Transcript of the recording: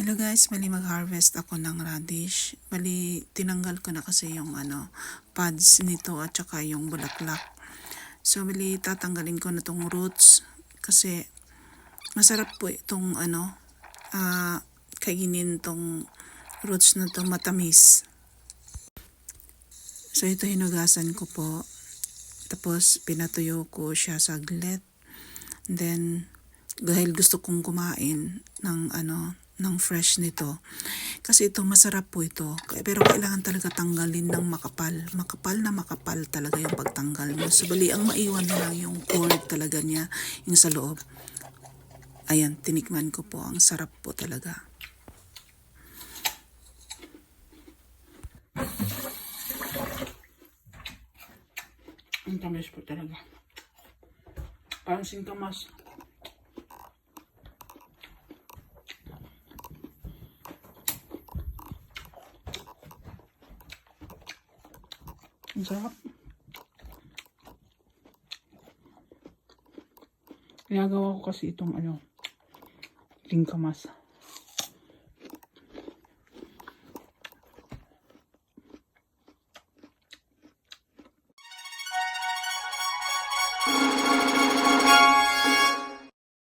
Hello guys, mali mag-harvest ako ng radish. Mali tinanggal ko na kasi yung ano, pods nito at saka yung bulaklak. So mali tatanggalin ko na tong roots kasi masarap po itong ano, ah kainin tong roots na to matamis. So ito hinugasan ko po. Tapos pinatuyo ko siya saglit. Then dahil gusto kong kumain ng ano ng fresh nito. Kasi ito masarap po ito. Pero kailangan talaga tanggalin ng makapal. Makapal na makapal talaga yung pagtanggal mo. So bali ang maiwan mo lang yung core talaga niya yung sa loob. Ayan, tinikman ko po. Ang sarap po talaga. Ang tamis po talaga. Parang singkamas. Ang sarap. Ginagawa ko kasi itong ano, singkamas.